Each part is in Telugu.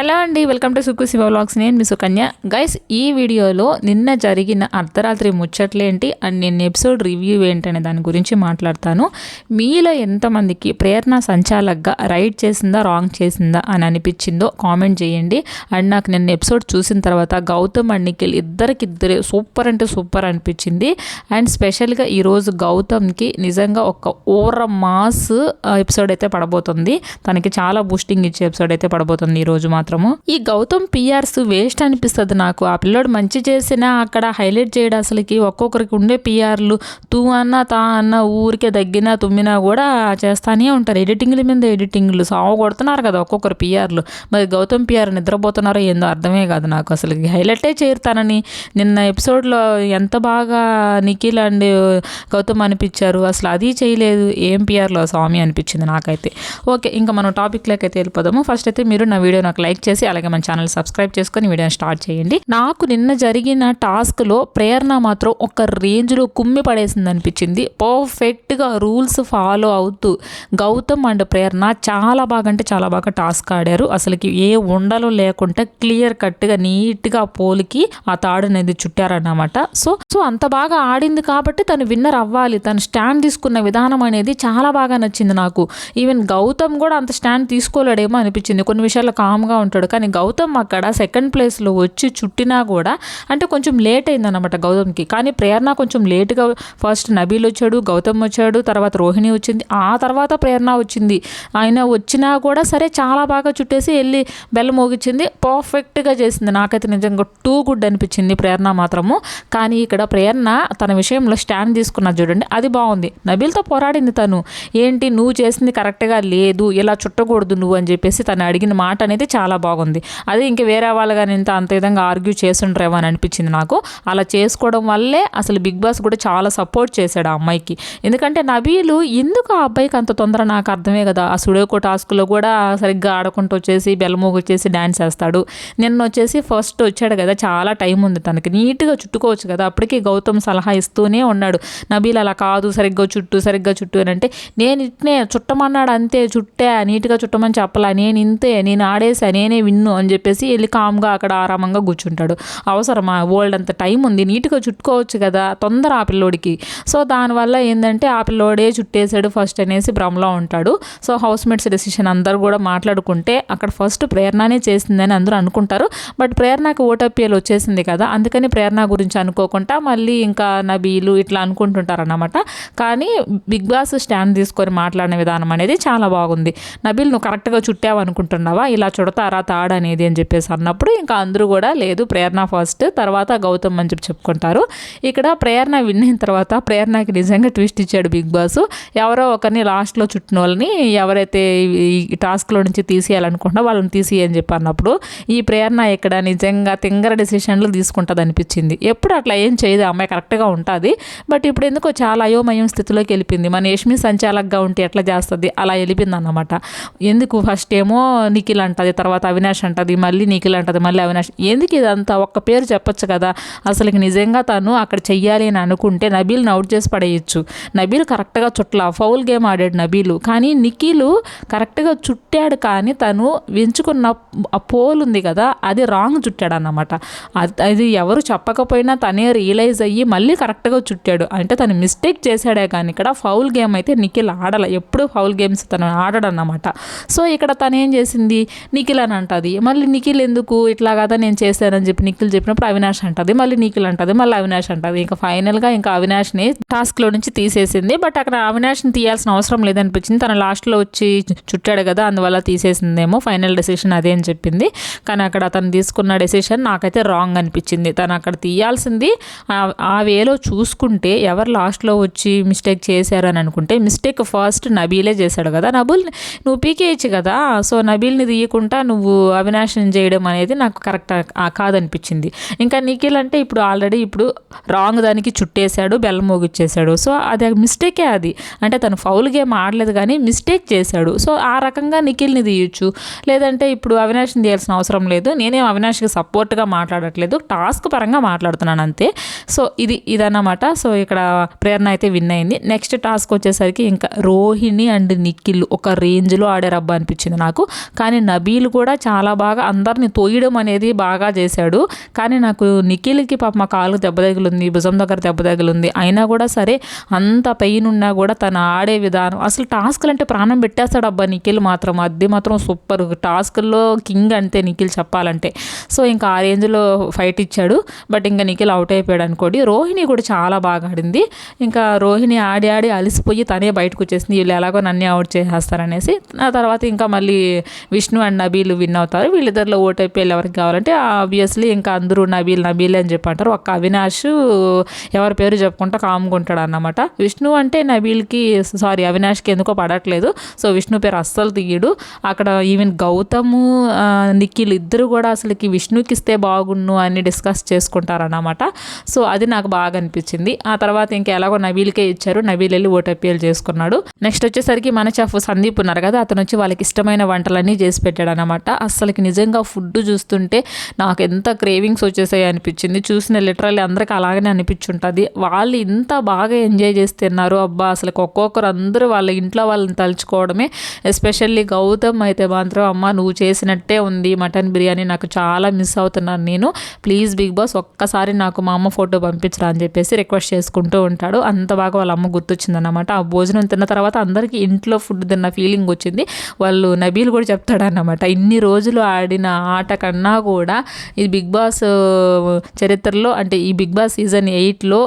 హలో అండి welcome to Sukku Siva vlogs. నేను మీ సుకన్య. గైస్ ఈ వీడియోలో నిన్న జరిగిన అర్ధరాత్రి ముచ్చట్లేంటి అండ్ నేను ఎపిసోడ్ రివ్యూ ఏంటనే దాని గురించి మాట్లాడతాను. మీలో ఎంతమందికి ప్రేరణ సంచాలకగా రైట్ చేసిందా రాంగ్ చేసిందా అని అనిపించిందో కామెంట్ చేయండి. అండ్ నాకు నిన్న ఎపిసోడ్ చూసిన తర్వాత గౌతమ్ అండ్ నిఖిల్ ఇద్దరికిద్దరే సూపర్ అంటే సూపర్ అనిపించింది. అండ్ స్పెషల్గా ఈరోజు గౌతమ్కి నిజంగా ఒక ఓర మాస్ ఎపిసోడ్ అయితే పడబోతుంది. తనకి చాలా బూస్టింగ్ ఇచ్చే ఎపిసోడ్ అయితే పడబోతుంది ఈరోజు మాత్రము ఈ గౌతమ్ పిఆర్స్ వేస్ట్ అనిపిస్తుంది నాకు. ఆ పిల్లోడు మంచి చేసినా అక్కడ హైలైట్ చేయడం అసలుకి. ఒక్కొక్కరికి ఉండే పిఆర్లు తూ అన్నా తా అన్న ఊరికే దగ్గినా తుమ్మినా కూడా చేస్తానే ఉంటారు. ఎడిటింగ్ల మీద ఎడిటింగ్లు సాగు కొడుతున్నారు కదా ఒక్కొక్కరు పిఆర్లు మరి గౌతమ్ పిఆర్ నిద్రపోతున్నారో ఏందో అర్థమే కాదు నాకు అసలు హైలైటే చేరుతానని నిన్న ఎపిసోడ్లో ఎంత బాగా నిఖిల్ అండ్ గౌతమ్ అనిపించారు. అసలు అది చేయలేదు. ఏం పిఆర్లో స్వామి అనిపించింది నాకైతే. ఓకే ఇంకా మనం టాపిక్లోకి అయితే వెళ్ళిపోదాము. ఫస్ట్ అయితే మీరు నా వీడియో నాకు లైక్ చేసి అలాగే మన ఛానల్ సబ్స్క్రైబ్ చేసుకొని వీడియోని స్టార్ట్ చేయండి. నాకు నిన్న జరిగిన టాస్క్లో ప్రేరణ మాత్రం ఒక రేంజ్లో కుమ్మి పడేసింది అనిపించింది పర్ఫెక్ట్గా రూల్స్ ఫాలో అవుతూ గౌతమ్ అండ్ ప్రేరణ చాలా బాగా అంటే చాలా బాగా టాస్క్ ఆడారు. అసలుకి ఏ ఉండలు లేకుండా క్లియర్ కట్గా నీట్గా పోలికి ఆ తాడు అనేది చుట్టారన్నమాట. సో సో అంత బాగా ఆడింది కాబట్టి తను విన్నర్ అవ్వాలి. తను స్టాండ్ తీసుకున్న విధానం అనేది చాలా బాగా నచ్చింది నాకు. ఈవెన్ గౌతమ్ కూడా అంత స్టాండ్ తీసుకోలేడేమో అనిపించింది. కొన్ని విషయాల్లో కామ్గా ఉంటాడు. కానీ గౌతమ్ అక్కడ సెకండ్ ప్లేస్లో వచ్చి చుట్టినా కూడా అంటే కొంచెం లేట్ అయిందన్నమాట గౌతమ్కి. కానీ ప్రేరణ కొంచెం లేట్గా ఫస్ట్ నబీల్ వచ్చాడు గౌతమ్ వచ్చాడు తర్వాత రోహిణి వచ్చింది. ఆ తర్వాత ప్రేరణ వచ్చింది. ఆయన వచ్చినా కూడా సరే చాలా బాగా చుట్టేసి వెళ్ళి బెల్ల మోగించింది. పర్ఫెక్ట్గా చేసింది. నాకైతే నిజంగా టూ గుడ్ అనిపించింది ప్రేరణ మాత్రము. కానీ ఇక్కడ ప్రేరణ తన విషయంలో స్టాండ్ తీసుకున్నది చూడండి. అది బాగుంది. నబీల్తో పోరాడింది తను. ఏంటి? నువ్వు చేసింది కరెక్ట్గా లేదు. ఇలా చుట్టకూడదు నువ్వు అని చెప్పేసి తను అడిగిన మాట అనేది చాలా బాగుంది. అదే ఇంక వేరే వాళ్ళు కానీ ఇంత అంత విధంగా ఆర్గ్యూ చేస్తుండ్రేమో అని అనిపించింది నాకు. అలా చేసుకోవడం వల్లే అసలు బిగ్ బాస్ కూడా చాలా సపోర్ట్ చేశాడు ఆ అమ్మాయికి. ఎందుకంటే నబీలు ఎందుకు ఆ అబ్బాయికి అంత తొందర నాకు అర్థమే కదా. ఆ సుడోకో టాస్క్లో కూడా సరిగ్గా ఆడకుంటూ వచ్చేసి బెల్లమూగు వచ్చేసి డ్యాన్స్ చేస్తాడు నిన్న వచ్చేసి ఫస్ట్ వచ్చాడు కదా చాలా టైం ఉంది తనకి. నీట్గా చుట్టుకోవచ్చు కదా. అప్పటికి గౌతమ్ సలహా ఇస్తూనే ఉన్నాడు. నబీల్ అలా కాదు సరిగ్గా చుట్టు సరిగ్గా చుట్టు అని అంటే నేను ఇట్నే చుట్టమన్నాడు అంతే చుట్టే నీట్గా చుట్టమని చెప్పలా నేను ఇంతే నేను ఆడేసా నేను విన్ను అని చెప్పేసి వెళ్ళి కామ్గా అక్కడ ఆరామంగా కూర్చుంటాడు. అవసరమా? ఓల్డ్ అంత టైం ఉంది. నీట్గా చుట్టుకోవచ్చు కదా తొందర ఆ పిల్లోడికి. సో దానివల్ల ఏంటంటే ఆ పిల్లోడే చుట్టేసాడు ఫస్ట్ అనేసి భ్రమలో ఉంటాడు. సో హౌస్ మేట్స్ డెసిషన్ అందరూ కూడా మాట్లాడుకుంటే అక్కడ ఫస్ట్ ప్రేరణనే చేసిందని అందరూ అనుకుంటారు. బట్ ప్రేరణకు ఓటపిఎల్ వచ్చేసింది కదా అందుకని ప్రేరణ గురించి అనుకోకుండా మళ్ళీ ఇంకా నబీలు ఇట్లా అనుకుంటుంటారు అన్నమాట కానీ బిగ్ బాస్ స్టాండ్ తీసుకొని మాట్లాడిన విధానం అనేది చాలా బాగుంది. నబీల్ నువ్వు కరెక్ట్గా చుట్టావు అనుకుంటున్నావా ఇలా చుడతారా? తాడు అనేది అని చెప్పేసి అన్నప్పుడు ఇంకా అందరూ కూడా లేదు ప్రేరణ ఫస్ట్ తర్వాత గౌతమ్ అని చెప్పి చెప్పుకుంటారు. ఇక్కడ ప్రేరణ విన్న తర్వాత ప్రేరణకి నిజంగా ట్విస్ట్ ఇచ్చాడు బిగ్ బాస్. ఎవరో ఒకరిని లాస్ట్లో చుట్టిన వాళ్ళని ఎవరైతే ఈ టాస్క్లో నుంచి తీసేయాలనుకుంటున్నా వాళ్ళని తీసేయని చెప్పి అన్నప్పుడు ఈ ప్రేరణ ఇక్కడ నిజంగా తింగర డెసిషన్లు తీసుకుంటుంది అనిపించింది. ఎప్పుడు అట్లా ఏం చేయదు అమ్మాయి కరెక్ట్గా ఉంటుంది. బట్ ఇప్పుడు ఎందుకో చాలా అయోమయం స్థితిలోకి వెళ్ళిపోయింది. మన యష్మి సంచాలకగా ఉంటే ఎట్లా చేస్తుంది? అలా వెళ్ళిపోయింది అన్నమాట ఎందుకు? ఫస్ట్ ఏమో నిఖిల్ అంటుంది తర్వాత అవినాష్ అంటది మళ్ళీ నిఖిల్ అంటది మళ్ళీ అవినాష్. ఎందుకు ఇదంతా ఒక్క పేరు చెప్పొచ్చు కదా? అసలుకి నిజంగా తను అక్కడ చెయ్యాలి అని అనుకుంటే నబీల్ని అవుట్ చేసి పడేయచ్చు. నబీల్ కరెక్ట్గా చుట్ల ఫౌల్ గేమ్ ఆడాడు నబీలు. కానీ నిఖిల్ కరెక్ట్గా చుట్టాడు కానీ తను ఎంచుకున్న ఆ పోల్ ఉంది కదా అది రాంగ్ చుట్టాడు అన్నమాట అది- అది ఎవరు చెప్పకపోయినా తనే రియలైజ్ అయ్యి మళ్ళీ కరెక్ట్గా చుట్టాడు. అంటే తను మిస్టేక్ చేశాడే కానీ ఇక్కడ ఫౌల్ గేమ్ అయితే నిఖిల్ ఆడల. ఎప్పుడు ఫౌల్ గేమ్స్ తను ఆడడన్నమాట. సో ఇక్కడ తను ఏం చేసింది? నిఖిల్ అని అంటుంది. మళ్ళీ నిఖిల్ ఎందుకు ఇట్లా కదా నేను చేశానని చెప్పి నిఖిల్ చెప్పినప్పుడు అవినాష్ అంటది. మళ్ళీ నిఖిల్ అంటది. మళ్ళీ అవినాష్ అంటుంది. ఇంకా ఫైనల్గా ఇంకా అవినాష్ని టాస్క్లో నుంచి తీసేసింది. బట్ అక్కడ అవినాష్ని తీయాల్సిన అవసరం లేదనిపించింది. తన లాస్ట్లో వచ్చి చుట్టాడు కదా అందువల్ల తీసేసిందేమో. ఫైనల్ డెసిషన్ అదే అని చెప్పింది. కానీ అక్కడ తను తీసుకున్న డెసిషన్ నాకైతే రాంగ్ అనిపించింది. తను అక్కడ తీయాల్సింది ఆ- ఆ వేలో చూసుకుంటే ఎవరు లాస్ట్లో వచ్చి మిస్టేక్ చేశారు అని అనుకుంటే మిస్టేక్ ఫస్ట్ నబీలే చేశాడు కదా. నబుల్ నువ్వు పీకేయచ్చు కదా. సో నబీల్ని తీయకుండా నువ్వు అవినాశం చేయడం అనేది నాకు కరెక్ట్ కాదనిపించింది. ఇంకా నిఖిల్ అంటే ఇప్పుడు ఆల్రెడీ ఇప్పుడు రాంగ్ దానికి చుట్టేశాడు బెల్లం మోగిచ్చేసాడు సో అది మిస్టేకే అది. అంటే తను ఫౌల్ గేమ్ ఆడలేదు కానీ మిస్టేక్ చేశాడు. సో ఆ రకంగా నిఖిల్ని తీయొచ్చు. లేదంటే ఇప్పుడు అవినాష్ని తీయాల్సిన అవసరం లేదు. నేనేం అవినాష్కి సపోర్ట్గా మాట్లాడట్లేదు. టాస్క్ పరంగా మాట్లాడుతున్నాను అంతే. సో ఇది ఇదన్నమాట. సో ఇక్కడ ప్రేరణ అయితే విన్ అయింది. నెక్స్ట్ టాస్క్ వచ్చేసరికి ఇంకా రోహిణి అండ్ నిఖిల్ ఒక రేంజ్లో ఆడారబ్బా అనిపించింది నాకు. కానీ నబీల్ కూడా కూడా చాలా బాగా అందరిని తోయడం అనేది బాగా చేశాడు. కానీ నాకు నిఖిల్కి పాప మా కాలు దెబ్బ తగిలింది భుజం దగ్గర దెబ్బ తగిలింది అయినా కూడా సరే అంత పెయిన్ ఉన్నా కూడా తను ఆడే విధానం అసలు టాస్క్లు అంటే ప్రాణం పెట్టేస్తాడు అబ్బా నిఖిల్ మాత్రం. అది మాత్రం సూపర్ టాస్క్ల్లో కింగ్ అంతే నిఖిల్ చెప్పాలంటే. సో ఇంకా ఆ రేంజ్లో ఫైట్ ఇచ్చాడు. బట్ ఇంకా నిఖిల్ అవుట్ అయిపోయాడు అనుకోండి. రోహిణి కూడా చాలా బాగా ఆడింది. ఇంకా రోహిణి ఆడి ఆడి అలసిపోయి తనే బయటకు వచ్చేసింది. వీళ్ళు ఎలాగో నన్నే అవుట్ చేసేస్తారనేసి. ఆ తర్వాత ఇంకా మళ్ళీ విష్ణు అండ్ నబీలు విన్ అవుతారు. వీళ్ళిద్దరిలో ఓట్ ఎవరికి కావాలంటే ఆబ్వియస్లీ ఇంకా అందరూ నబీల్ నబీల్ అని చెప్పి అంటారు. ఒక్క అవినాష్ ఎవరి పేరు చెప్పుకుంటా కాముకుంటాడు అన్నమాట. విష్ణు అంటే నబీల్కి సారీ అవినాష్కి ఎందుకో పడట్లేదు. సో విష్ణు పేరు అస్సలు తీయడు. అక్కడ ఈవెన్ గౌతము నిఖిల్ ఇద్దరు కూడా అసలుకి విష్ణుకి ఇస్తే బాగుండు అని డిస్కస్ చేసుకుంటారన్నమాట సో అది నాకు బాగా అనిపించింది. ఆ తర్వాత ఇంకా ఎలాగో నబీల్కే ఇచ్చారు. నబీల్ వెళ్ళి ఓటు చేసుకున్నాడు. నెక్స్ట్ వచ్చేసరికి మన చెఫ్ సందీప్ ఉన్నారు కదా అతను వచ్చి వాళ్ళకి ఇష్టమైన వంటలన్నీ చేసి పెట్టాడు అనమాట అసలుకి నిజంగా ఫుడ్ చూస్తుంటే నాకు ఎంత క్రేవింగ్స్ వచ్చేసాయి అనిపించింది. చూసిన లిటరల్లీ అందరికీ అలాగనే అనిపించుంటుంది. వాళ్ళు ఇంత బాగా ఎంజాయ్ చేస్తున్నారు అబ్బా అసలు ఒక్కొక్కరు అందరూ వాళ్ళ ఇంట్లో వాళ్ళని తలుచుకోవడమే. ఎస్పెషల్లీ గౌతమ్ అయితే మాత్రం అమ్మ నువ్వు చేసినట్టే ఉంది. మటన్ బిర్యానీ నాకు చాలా మిస్ అవుతున్నాను నేను. ప్లీజ్ బిగ్ బాస్ ఒక్కసారి నాకు మా అమ్మ ఫోటో పంపించరా అని చెప్పేసి రిక్వెస్ట్ చేసుకుంటూ ఉంటాడు. అంత బాగా వాళ్ళ అమ్మ గుర్తొచ్చిందన్నమాట. ఆ భోజనం తిన్న తర్వాత అందరికీ ఇంట్లో ఫుడ్ తిన్న ఫీలింగ్ వచ్చింది. వాళ్ళు నబీల్ కూడా చెప్తాడన్నమాట ఇన్ని రోజులు ఆడిన ఆట కన్నా కూడా ఈ బిగ్ బాస్ చరిత్రలో అంటే ఈ బిగ్ బాస్ సీజన్ ఎయిట్లో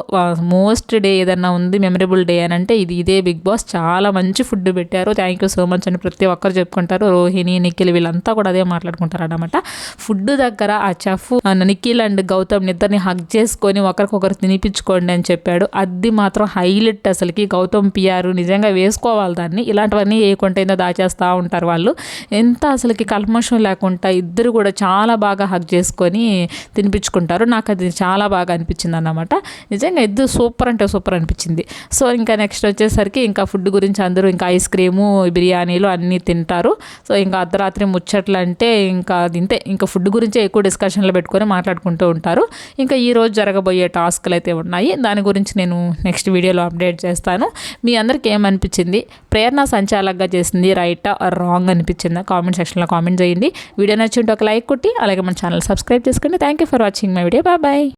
మోస్ట్ డే ఏదన్నా ఉంది మెమరబుల్ డే అని అంటే ఇది ఇదే బిగ్ బాస్. చాలా మంచి ఫుడ్ పెట్టారు. థ్యాంక్ యూ సో మచ్ అని ప్రతి ఒక్కరు చెప్పుకుంటారు. రోహిణి నిఖిల్ వీళ్ళంతా కూడా అదే మాట్లాడుకుంటారు అనమాట ఫుడ్ దగ్గర ఆ చెఫ్ నిఖిల్ అండ్ గౌతమ్ నిద్దరిని హగ్ చేసుకొని ఒకరికొకరు తినిపించుకోండి అని చెప్పాడు. అది మాత్రం హైలైట్ అసలుకి. గౌతమ్ పిఆర్ నిజంగా వేసుకోవాలి దాన్ని. ఇలాంటివన్నీ ఏ వేయకుండా దాచేస్తూ ఉంటారు వాళ్ళు. ఎంత అసలుకి కల్మషం లేకుండా ఇద్దరు కూడా చాలా బాగా హగ్ చేసుకొని తినిపించుకుంటారు. నాకు అది చాలా బాగా అనిపించింది అన్నమాట. నిజంగా ఇద్దరు సూపర్ అంటే సూపర్ అనిపించింది. సో ఇంకా నెక్స్ట్ వచ్చేసరికి ఇంకా ఫుడ్ గురించి అందరూ ఇంకా ఐస్ క్రీము బిర్యానీలు అన్నీ తింటారు. సో ఇంకా అర్ధరాత్రి ముచ్చట్లు అంటే ఇంకా తింటే ఇంకా ఫుడ్ గురించే ఎక్కువ డిస్కషన్లు పెట్టుకొని మాట్లాడుకుంటూ ఉంటారు. ఇంకా ఈ రోజు జరగబోయే టాస్క్లు అయితే ఉన్నాయి. దాని గురించి నేను నెక్స్ట్ వీడియోలో అప్డేట్ చేస్తాను. మీ అందరికి ఏమనిపించింది? ప్రేరణ సంచాలకగా చేసింది రైట్ ఆర్ రాంగ్ అనిపించిందా? కామెంట్ సెక్షన్లో కామెంట్ చేయండి. వీడియో నచ్చింటే ఒక లైక్ కొట్టి అలాగే మన ఛానల్ సబ్స్క్రైబ్ చేసుకోండి thank you for watching my video bye bye